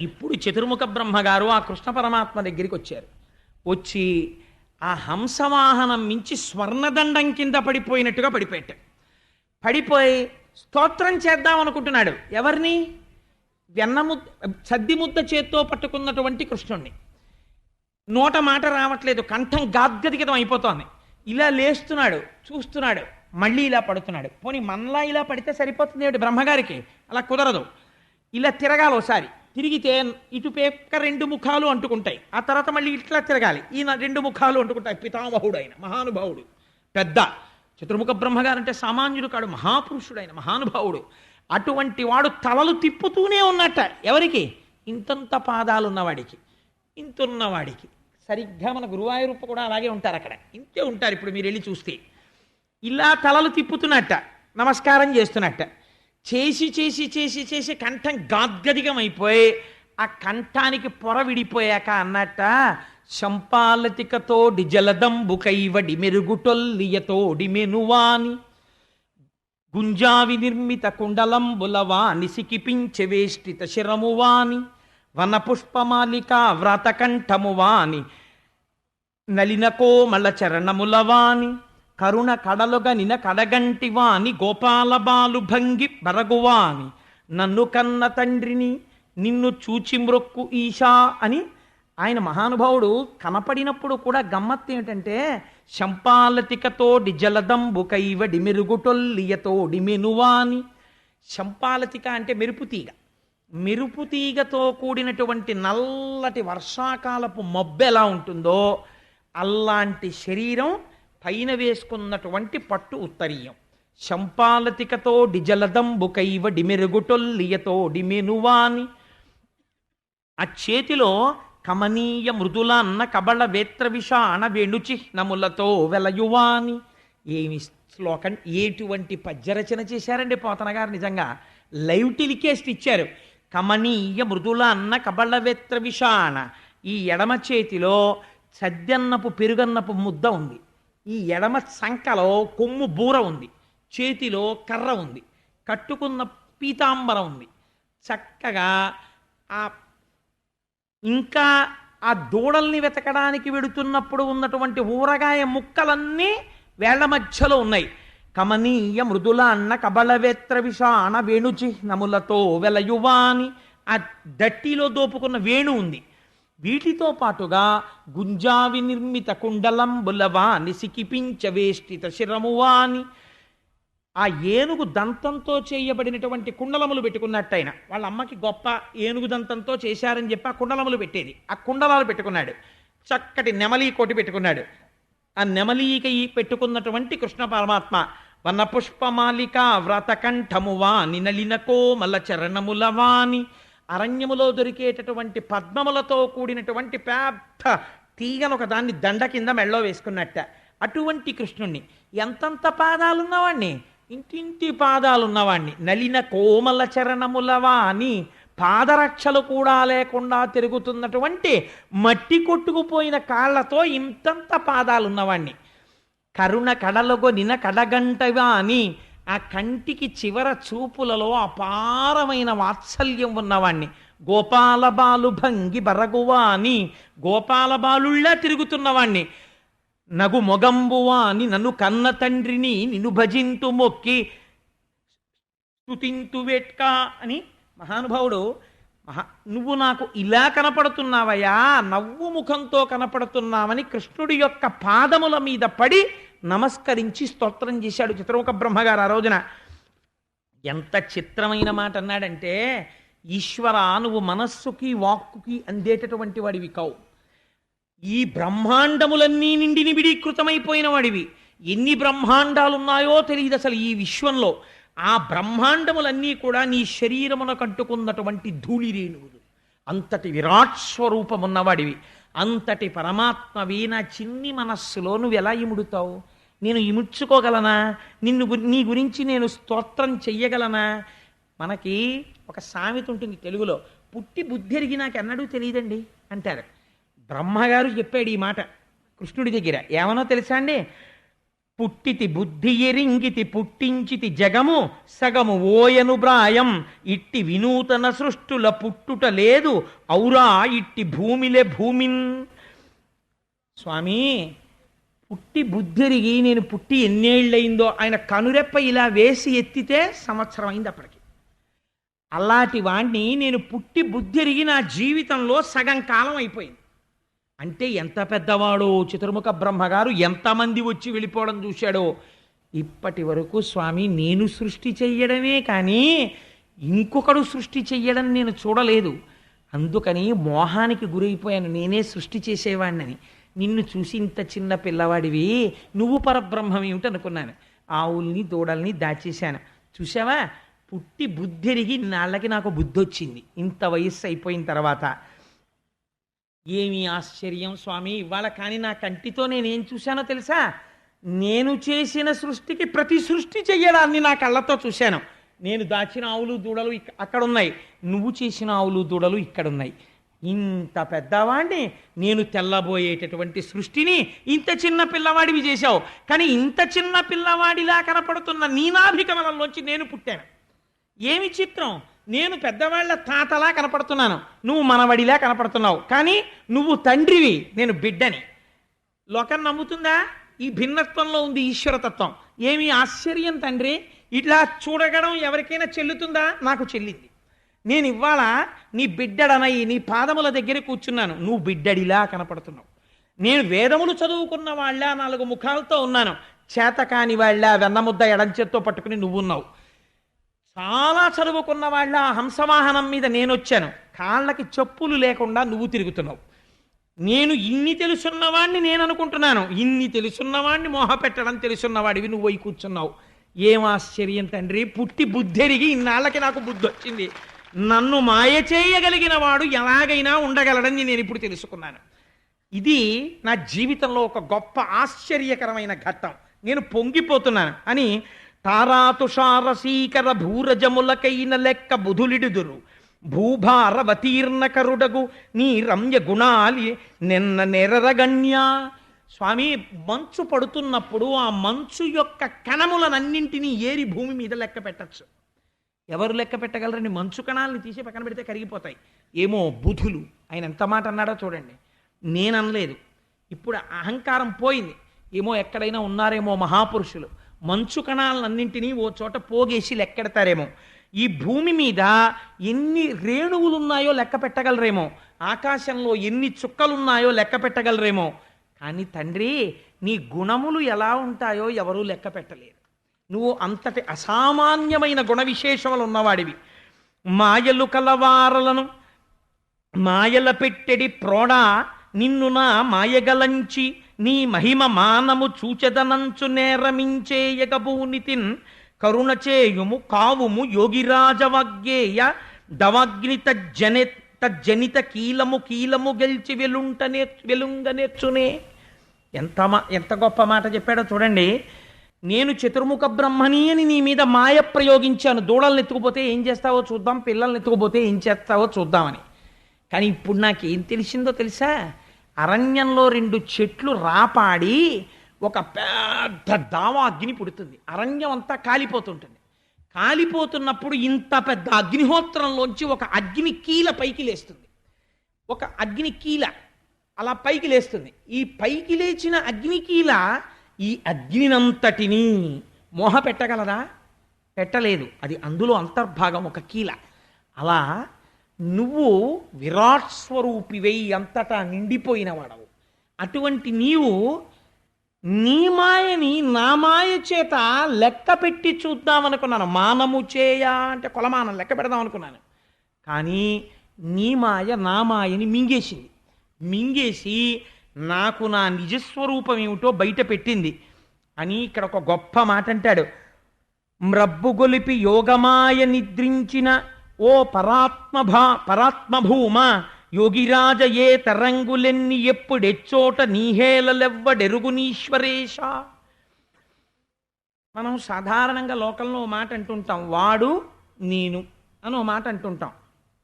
ఇప్పుడు చతుర్ముఖ బ్రహ్మగారు ఆ కృష్ణ పరమాత్మ దగ్గరికి వచ్చారు. వచ్చి ఆ హంసవాహనం మించి స్వర్ణదండం కింద పడిపోయినట్టుగా పడిపోయాడు. పడిపోయి స్తోత్రం చేద్దాం అనుకుంటున్నాడు. ఎవరిని? వెన్నముద్ద సద్ది ముద్ద చేత్తో పట్టుకున్నటువంటి కృష్ణుణ్ణి. నోట మాట రావట్లేదు. కంఠం గాద్గదిగతం అయిపోతోంది. ఇలా లేస్తున్నాడు చూస్తున్నాడు. మళ్ళీ ఇలా పడుతున్నాడు. పోనీ మనలా ఇలా పడితే సరిపోతుంది ఏమిటి బ్రహ్మగారికి? అలా కుదరదు. ఇలా తిరగాలి ఒకసారి తిరిగితే ఇటు పేక్క రెండు ముఖాలు అంటుకుంటాయి. ఆ తర్వాత మళ్ళీ ఇట్లా తిరగాలి. ఈయన రెండు ముఖాలు అంటుకుంటాయి. పితామహుడు ఆయన మహానుభావుడు. పెద్ద. చతుర్ముఖ బ్రహ్మగారు అంటే సామాన్యుడు కాడు మహాపురుషుడు ఆయన మహానుభావుడు. అటువంటి వాడు తలలు తిప్పుతూనే ఉన్నట్ట ఎవరికి? ఇంతంత పాదాలు ఉన్నవాడికి ఇంతున్నవాడికి. సరిగ్గా మన గురువాయూరప్ప కూడా అలాగే ఉంటారు అక్కడ. ఇంతే ఉంటారు ఇప్పుడు మీరు వెళ్ళి చూస్తే. ఇలా తలలు తిప్పుతున్నట్ట. నమస్కారం చేస్తున్నట్ట. చేసి చేసి చేసి చేసి కంఠం గాద్గదిగం అయిపోయి ఆ కంఠానికి పొర విడిపోయాక అన్నట్ట శంపాలతికతోడి జలదంబుకైవడి మెరుగుటొల్లియతోడి మెనువాని గుంజావి నిర్మిత కుండలంబులవాని సికిపించె వేష్టిత శిరమువాని వనపుష్పమాలిక వ్రతకంఠమువాని నలిన కోమల చరణములవాని కరుణ కడలుగనిన కడగంటివాని గోపాల బాలు భంగి బరగువాని. నన్ను కన్న తండ్రిని నిన్ను చూచి మ్రొక్కు ఈశా అని ఆయన మహానుభావుడు కనపడినప్పుడు కూడా గమ్మత్తు ఏమిటంటే శంపాలతికతోడి జలదంబు కైవడి మెరుగుటొల్లియతోడి మెనువాని. శంపాలతిక అంటే మెరుపుతీగ మెరుపుతీగతో కూడినటువంటి నల్లటి వర్షాకాలపు మబ్బు ఎలా ఉంటుందో అలాంటి శరీరం పైన వేసుకున్నటువంటి పట్టు ఉత్తరీయం. శంపాలతికతో డిజలదంబు కైవ డిమెరుగుటొల్లియతో డిమెనువాని. ఆ చేతిలో కమనీయ మృదుల అన్న కబళ వేత్ర విషాణ వేణుచిహ్నములతో వెలయువాని. ఏమి శ్లోకం? ఏటువంటి పద్యరచన చేశారండి పోతన గారు నిజంగా? లైవ్ టెలికేస్ట్ ఇచ్చారు. కమనీయ మృదుల అన్న విషాణ. ఈ ఎడమ చేతిలో సద్యన్నపు పెరుగన్నపు ముద్ద ఉంది. ఈ ఎడమ సంకలో కొమ్ము బూర ఉంది చేతిలో కర్ర ఉంది కట్టుకున్న పీతాంబరం ఉంది. చక్కగా ఆ ఇంకా ఆ దూడల్ని వెతకడానికి వెడుతున్నప్పుడు ఉన్నటువంటి ఊరగాయ ముక్కలన్నీ వేళ్ళ మధ్యలో ఉన్నాయి. కమనీయ మృదుల అన్న కబళవేత్ర విషాణ వేణుచిహ్నములతో వెలయువాని ఆ దట్టిలో దోపుకున్న వేణు ఉంది. వీటితో పాటుగా గుంజావి నిర్మిత కుండలంబులవాని సికిపించ వేష్టిత శిరమువాని. ఆ ఏనుగు దంతంతో చేయబడినటువంటి కుండలములు పెట్టుకున్నట్టయిన. వాళ్ళ అమ్మకి గొప్ప ఏనుగు దంతంతో చేశారని చెప్పి ఆ కుండలములు పెట్టేది. ఆ కుండలాలు పెట్టుకున్నాడు. చక్కటి నెమలి కోటి పెట్టుకున్నాడు. ఆ నెమలీక ఈ పెట్టుకున్నటువంటి కృష్ణ పరమాత్మ వన పుష్పమాలిక వ్రతకంఠమువాని నలినకో మల చరణములవాని. అరణ్యములో దొరికేటటువంటి పద్మములతో కూడినటువంటి పెద్ద తీగను ఒక దాన్ని దండ కింద మెళ్ళో వేసుకున్నట్ట. అటువంటి కృష్ణుణ్ణి. ఎంతంత పాదాలున్నవాణ్ణి? ఇంటింటి పాదాలున్నవాణ్ణి. నలిన కోమల చరణములవా అని పాదరక్షలు కూడా లేకుండా తిరుగుతున్నటువంటి మట్టి కొట్టుకుపోయిన కాళ్ళతో ఇంతంత పాదాలున్నవాణ్ణి. కరుణ కడలగొనిన కడగంటవా అని ఆ కంటికి చివర చూపులలో అపారమైన వాత్సల్యం ఉన్నవాణ్ణి. గోపాలబాలు భంగి బరగువా అని గోపాలబాలుళ్ళా తిరుగుతున్నవాణ్ణి. నగు మొగంబువా అని నన్ను కన్న తండ్రిని నిన్ను భజింతు మొక్కి స్తుతింతు వేట్కా అని మహానుభావుడు మహా నువ్వు నాకు ఇలా కనపడుతున్నావయ్యా నవ్వు ముఖంతో కనపడుతున్నావని కృష్ణుడి యొక్క పాదముల మీద పడి నమస్కరించి స్తోత్రం చేశాడు చిత్రముఖ బ్రహ్మగారు ఆ రోజున. ఎంత చిత్రమైన మాట అన్నాడంటే ఈశ్వర నువ్వు మనస్సుకి వాక్కుకి అందేటటువంటి వాడివి కావు. ఈ బ్రహ్మాండములన్నీ నిండి నిబిడీకృతమైపోయిన వాడివి. ఎన్ని బ్రహ్మాండాలున్నాయో తెలియదు అసలు ఈ విశ్వంలో. ఆ బ్రహ్మాండములన్నీ కూడా నీ శరీరమున కట్టుకున్నటువంటి ధూళి రేణువులు అంతటి విరాట్ స్వరూపమున్నవాడివి అంతటి పరమాత్మవి నా చిన్ని మనస్సులో నువ్వు ఎలా ఇముడుతావు? నేను ఇముడ్చుకోగలనా? నిన్ను గు- నీ గురించి నేను స్తోత్రం చెయ్యగలనా? మనకి ఒక సామెత ఉంటుంది తెలుగులో పుట్టి బుద్ధి ఎరిగి నాకు ఎన్నడూ తెలియదండి అంటారు. బ్రహ్మగారు చెప్పాడు ఈ మాట కృష్ణుడి దగ్గర. ఏమనో తెలుసా అండి? పుట్టితి బుద్ధి ఎరింగితి పుట్టించితి జగము సగము ఓయను బ్రాయం. ఇట్టి వినూతన సృష్టుల పుట్టుట లేదు ఔరా ఇట్టి భూమిలే భూమిన్ స్వామి పుట్టి బుద్ధిరిగి నేను పుట్టి ఎన్నేళ్ళయిందో ఆయన కనురెప్ప ఇలా వేసి ఎత్తితే సంవత్సరం అయింది అప్పటికి. అలాంటి వాణ్ణి నేను పుట్టి బుద్ధిరిగి నా జీవితంలో సగం కాలం అయిపోయింది. అంటే ఎంత పెద్దవాడో చతుర్ముఖ బ్రహ్మగారు ఎంతమంది వచ్చి వెళ్ళిపోవడం చూశాడో. ఇప్పటి వరకు స్వామి నేను సృష్టి చెయ్యడమే కానీ ఇంకొకడు సృష్టి చెయ్యడం నేను చూడలేదు. అందుకని మోహానికి గురైపోయాను. నేనే సృష్టి చేసేవాడినని నిన్ను చూసి ఇంత చిన్న పిల్లవాడివి నువ్వు పరబ్రహ్మం ఏమిటి అనుకున్నాను. ఆవుల్ని దూడల్ని దాచేశాను. చూసావా పుట్టి బుద్ధిరిగి నాళ్ళకి నాకు బుద్ధి వచ్చింది ఇంత వయస్సు అయిపోయిన తర్వాత. ఏమి ఆశ్చర్యం స్వామి? ఇవాళ కానీ నా కంటితో నేనేం చూశానో తెలుసా? నేను చేసిన సృష్టికి ప్రతి సృష్టి చెయ్యడాన్ని నా కళ్ళతో చూశాను. నేను దాచిన ఆవులు దూడలు అక్కడున్నాయి. అక్కడ ఉన్నాయి నువ్వు చేసిన ఆవులు దూడలు ఇక్కడ ఉన్నాయి ఇంత పెద్దవాడిని నేను తెల్లబోయేటటువంటి సృష్టిని ఇంత చిన్న పిల్లవాడివి చేశావు. కానీ ఇంత చిన్న పిల్లవాడిలా కనపడుతున్న నీనాభికమలంలోంచి నేను పుట్టాను. ఏమి చిత్రం? నేను పెద్దవాళ్ళ తాతలా కనపడుతున్నాను. నువ్వు మనవడిలా కనపడుతున్నావు. కానీ నువ్వు తండ్రివి నేను బిడ్డని. లోకం నమ్ముతుందా? ఈ భిన్నత్వంలో ఉంది ఈశ్వరతత్వం. ఏమి ఆశ్చర్యం తండ్రి? ఇట్లా చూడగడం ఎవరికైనా చెల్లుతుందా? నాకు చెల్లింది. నేను ఇవాళ నీ బిడ్డడనై నీ పాదముల దగ్గర కూర్చున్నాను. నువ్వు బిడ్డడిలా కనపడుతున్నావు. నేను వేదములు చదువుకున్న వాళ్ళ నాలుగు ముఖాలతో ఉన్నాను. చేతకాని వాళ్ళ వెన్నముద్ద ఎడంచేత్తో పట్టుకుని నువ్వున్నావు. చాలా చదువుకున్న వాళ్ళ ఆ హంసవాహనం మీద నేను వచ్చాను కాళ్ళకి చెప్పులు లేకుండా నువ్వు తిరుగుతున్నావు. నేను ఇన్ని తెలుసున్నవాణ్ణి నేను అనుకుంటున్నాను ఇన్ని తెలుసున్నవాణ్ణి మోహ పెట్టడం తెలుసున్నవాడివి నువ్వు పోయి కూర్చున్నావు. ఏం ఆశ్చర్యం తండ్రి? పుట్టి బుద్ధెరిగి ఇన్నాళ్ళకి నాకు బుద్ధి వచ్చింది నన్ను మాయ చేయగలిగిన వాడు ఎలాగైనా ఉండగలడని నేను ఇప్పుడు తెలుసుకున్నాను. ఇది నా జీవితంలో ఒక గొప్ప ఆశ్చర్యకరమైన ఘట్టం. నేను పొంగిపోతున్నాను అని తారాతుషారసీకర భూరజములకైన లెక్క బుధులిడుదురు. భూభారవతీర్ణ కరుడగు నీ రమ్య గుణాలి నిన్న నెరరగణ్య. స్వామి మంచు పడుతున్నప్పుడు ఆ మంచు యొక్క కణములనన్నింటినీ ఏరి భూమి మీద లెక్క పెట్టచ్చు. ఎవరు లెక్క పెట్టగలరని మంచు కణాలని తీసి పక్కన పెడితే కరిగిపోతాయి. ఏమో బుధులు. ఆయన ఎంత మాట అన్నాడో చూడండి. నేననలేదు. ఇప్పుడు అహంకారం పోయింది. ఏమో ఎక్కడైనా ఉన్నారేమో మహాపురుషులు. మంచు కణాలన్నింటినీ ఓ చోట పోగేసి లెక్కెడతారేమో. ఈ భూమి మీద ఎన్ని రేణువులు ఉన్నాయో లెక్క పెట్టగలరేమో. ఆకాశంలో ఎన్ని చుక్కలున్నాయో లెక్క పెట్టగలరేమో. కానీ తండ్రి నీ గుణములు ఎలా ఉంటాయో ఎవరూ లెక్క పెట్టలేరు. నువ్వు అంతటి అసామాన్యమైన గుణ విశేషములు ఉన్నవాడివి. మాయలు కలవారలను మాయల పెట్టెడి ప్రోడ నిన్ను నా మాయగలంచి నీ మహిమ మానము చూచెదనంచు నేరమించేయగబూనితిన్ కరుణచేయుము కావుము యోగిరాజవగ్గేయ దవగ్ని తజ్జని తజ్జనిత కీలము కీలము గెలిచి వెలుంట నేర్చు వెలుంగ నేర్చునే ఎంత మా ఎంత గొప్ప మాట చెప్పాడో చూడండి. నేను చతుర్ముఖ బ్రహ్మని అని నీ మీద మాయ ప్రయోగించాను. దూడల్ని ఎత్తుకుపోతే ఏం చేస్తావో చూద్దాం పిల్లల్ని ఎత్తుకుపోతే ఏం చేస్తావో చూద్దామని. కానీ ఇప్పుడు నాకేం తెలిసిందో తెలుసా? అరణ్యంలో రెండు చెట్లు రాపాడి ఒక పెద్ద దావా అగ్ని పుడుతుంది. అరణ్యం అంతా కాలిపోతుంటుంది. కాలిపోతున్నప్పుడు ఇంత పెద్ద అగ్నిహోత్రంలోంచి ఒక అగ్ని కీల పైకి లేస్తుంది. ఒక అగ్ని కీల అలా పైకి లేస్తుంది. ఈ పైకి లేచిన అగ్నికీల ఈ అగ్నినంతటిని మోహ పెట్టగలదా పెట్టలేదు. అది అందులో అంతర్భాగం ఒక కీల. అలా నువ్వు విరాట్ స్వరూపివై అంతటా నిండిపోయినవాడవు. అటువంటి నీవు నీ మాయని నా మాయ చేత లెక్క పెట్టి చూద్దామనుకున్నాను. మానము చేయ అంటే కొలమానం లెక్క పెడదాం అనుకున్నాను. కానీ నీ మాయ నా మాయని మింగేసింది. మింగేసి నాకు నా నిజస్వరూపం ఏమిటో బయట పెట్టింది. అని ఇక్కడ ఒక గొప్ప మాట అంటాడు మ్రబ్బు గొలిపి యోగమాయ నిద్రించిన ఓ పరాత్మభా పరాత్మభూమ యోగిరాజ ఏ తరంగులెన్ని ఎప్పుడెచ్చోట నీహేలలెవ్వడెరుగునీశ్వరేశ. మనం సాధారణంగా లోకంలో ఓ మాట అంటుంటాం వాడు నేను అని ఓ మాట అంటుంటాం.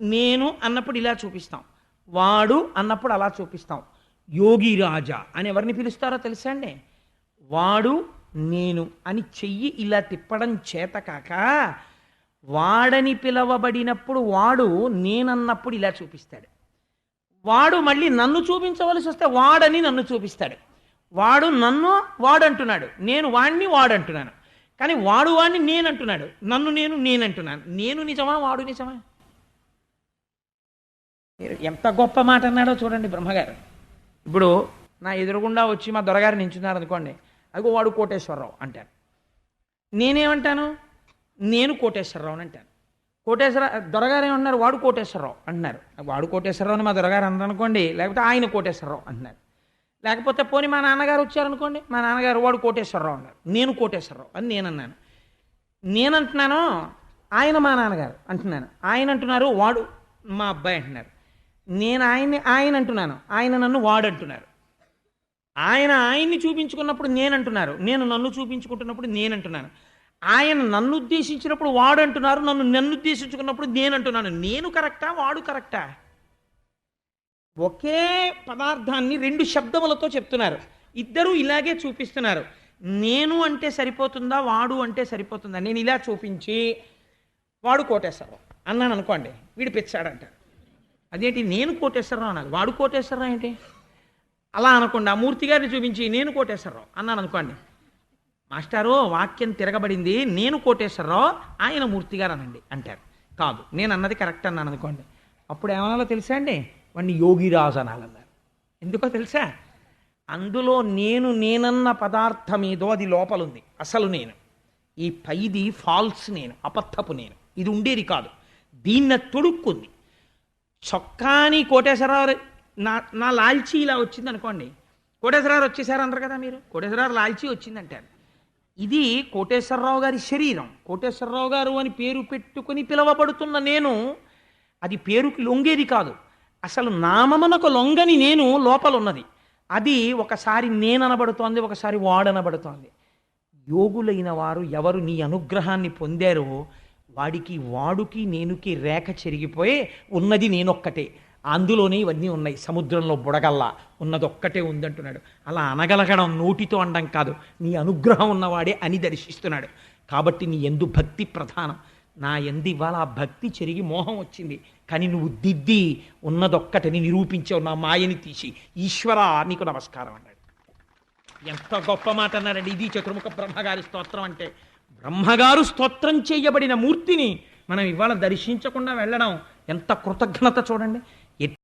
నేను అన్నప్పుడు ఇలా చూపిస్తాం. వాడు అన్నప్పుడు అలా చూపిస్తాం. యోగిరాజా అని ఎవరిని పిలుస్తారో తెలుసా అండి? వాడు నేను అని చెయ్యి ఇలా తిప్పడం చేత కాక వాడని పిలవబడినప్పుడు వాడు నేనన్నప్పుడు ఇలా చూపిస్తాడు. వాడు మళ్ళీ నన్ను చూపించవలసి వస్తే వాడని నన్ను చూపిస్తాడు. వాడు నన్ను వాడంటున్నాడు. నేను వాడిని వాడంటున్నాను. కానీ వాడు వాడిని నేనంటున్నాడు. నన్ను నేను నేనంటున్నాను. నేను నిజమా వాడు నిజమా? మీరు ఎంత గొప్ప మాట అన్నాడో చూడండి బ్రహ్మగారు. ఇప్పుడు నా ఎదురుగుండా వచ్చి మా దొరగారు నించున్నారు అనుకోండి అదిగో వాడు కోటేశ్వరరావు అంటారు. నేనేమంటాను? నేను కోటేశ్వరరావు అని అంటాను. కోటేశ్వర దొరగారు ఏమన్నారు? వాడు కోటేశ్వరరావు అంటున్నారు వాడు కోటేశ్వరరావు అని మా దొరగారు అన్నారు అనుకోండి లేకపోతే ఆయన కోటేశ్వరరావు అంటున్నారు లేకపోతే పోనీ మా నాన్నగారు వచ్చారనుకోండి మా నాన్నగారు వాడు కోటేశ్వరరావు అన్నారు. నేను కోటేశ్వరరావు అని నేను అన్నాను. నేను అంటున్నాను ఆయన మా నాన్నగారు అంటున్నాను. ఆయన అంటున్నారు వాడు మా అబ్బాయి అంటున్నారు. నేను ఆయన్ని ఆయన అంటున్నాను. ఆయన నన్ను వాడు అంటున్నారు. ఆయన ఆయన్ని చూపించుకున్నప్పుడు నేను అంటున్నారు. నేను నన్ను చూపించుకుంటున్నప్పుడు నేను అంటున్నాను. ఆయన నన్ను ఉద్దేశించినప్పుడు వాడు అంటున్నారు నన్ను నన్ను ఉద్దేశించుకున్నప్పుడు నేను అంటున్నాను నేను కరెక్టా వాడు కరెక్టా? ఒకే పదార్థాన్ని రెండు శబ్దములతో చెప్తున్నారు. ఇద్దరూ ఇలాగే చూపిస్తున్నారు. నేను అంటే సరిపోతుందా వాడు అంటే సరిపోతుందా? నేను ఇలా చూపించి వాడు కోటేశ్వరరావు అన్నాను అనుకోండి వీడు పిచ్చాడంటారు అదేంటి నేను కోటేశ్వరరావు అన్నది వాడు కోటేశ్వరరావు ఏంటి? అలా అనకుండా మూర్తి గారిని చూపించి నేను కోటేశ్వరరావు అన్నాను అనుకోండి మాస్టారు వాక్యం తిరగబడింది. నేను కోటేశ్వరరావు ఆయన మూర్తి గారు అనండి అంటారు. కాదు నేను అన్నది కరెక్ట్ అన్నాను అనుకోండి. అప్పుడు ఏమనాలో తెలుసా అండి? వాడిని యోగిరాజు అనాలన్నారు. ఎందుకో తెలుసా? అందులో నేను నేనన్న పదార్థం ఏదో అది లోపలుంది. అసలు నేను. ఈ పైది ఫాల్స్ నేను అబద్ధపు నేను. ఇది ఉండేది కాదు. దీన్న తొడుక్కుంది. చొక్కాని కోటేశ్వరరావు నా నా లాల్చీ ఇలా వచ్చింది అనుకోండి కోటేశ్వరరావు వచ్చేసారు అందరు కదా మీరు? కోటేశ్వరరావు లాల్చీ వచ్చిందంటారు. ఇది కోటేశ్వరరావు గారి శరీరం. కోటేశ్వరరావు గారు అని పేరు పెట్టుకుని పిలవబడుతున్న నేను అది పేరుకి లొంగేది కాదు. అసలు నామమునకు లొంగని నేను లోపల ఉన్నది అది ఒకసారి నేననబడుతోంది ఒకసారి వాడనబడుతోంది. యోగులైన వారు ఎవరు నీ అనుగ్రహాన్ని పొందారో వాడికి వాడుకి నేనుకి రేఖ చెరిగిపోయి ఉన్నది నేనొక్కటే. అందులోనే ఇవన్నీ ఉన్నాయి. సముద్రంలో బుడగల్లా. ఉన్నదొక్కటే ఉందంటున్నాడు. అలా అనగలగడం నోటితో అనడం కాదు. నీ అనుగ్రహం ఉన్నవాడే అని దర్శిస్తున్నాడు. కాబట్టి నీ ఎందు భక్తి ప్రధానం. నా ఎందు ఇవాళ ఆ భక్తి చెరిగి మోహం వచ్చింది. కానీ నువ్వు దిద్ది ఉన్నదొక్కటని నిరూపించావు. నా మాయని తీసి. ఈశ్వర నీకు నమస్కారం అన్నాడు. ఎంత గొప్ప మాట అన్నారండి ఇది చతుర్ముఖ బ్రహ్మగారి స్తోత్రం అంటే. బ్రహ్మగారు స్తోత్రం చేయబడిన మూర్తిని మనం ఇవాళ దర్శించకుండా వెళ్ళడం ఎంత కృతజ్ఞత చూడండి.